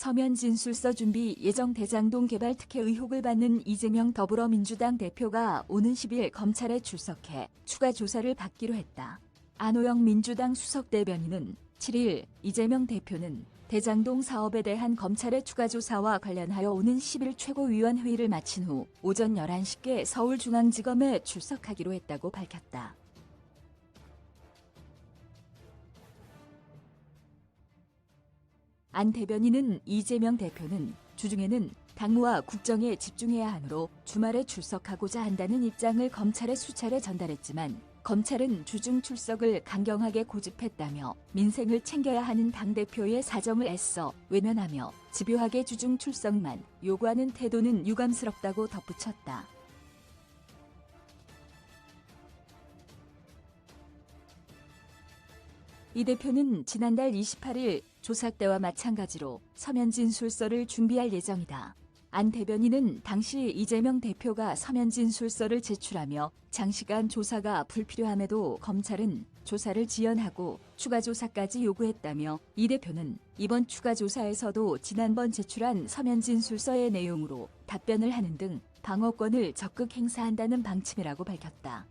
서면 진술서 준비 예정 대장동 개발 특혜 의혹을 받는 이재명 더불어민주당 대표가 오는 10일 검찰에 출석해 추가 조사를 받기로 했다. 안호영 민주당 수석 대변인은 7일 이재명 대표는 대장동 사업에 대한 검찰의 추가 조사와 관련하여 오는 10일 최고위원회의를 마친 후 오전 11시께 서울중앙지검에 출석하기로 했다고 밝혔다. 안 대변인은 이재명 대표는 주중에는 당무와 국정에 집중해야 하므로 주말에 출석하고자 한다는 입장을 검찰에 수차례 전달했지만 검찰은 주중 출석을 강경하게 고집했다며 민생을 챙겨야 하는 당대표의 사정을 애써 외면하며 집요하게 주중 출석만 요구하는 태도는 유감스럽다고 덧붙였다. 이 대표는 지난달 28일 조사 때와 마찬가지로 서면 진술서를 준비할 예정이다. 안 대변인은 당시 이재명 대표가 서면 진술서를 제출하며 장시간 조사가 불필요함에도 검찰은 조사를 지연하고 추가 조사까지 요구했다며 이 대표는 이번 추가 조사에서도 지난번 제출한 서면 진술서의 내용으로 답변을 하는 등 방어권을 적극 행사한다는 방침이라고 밝혔다.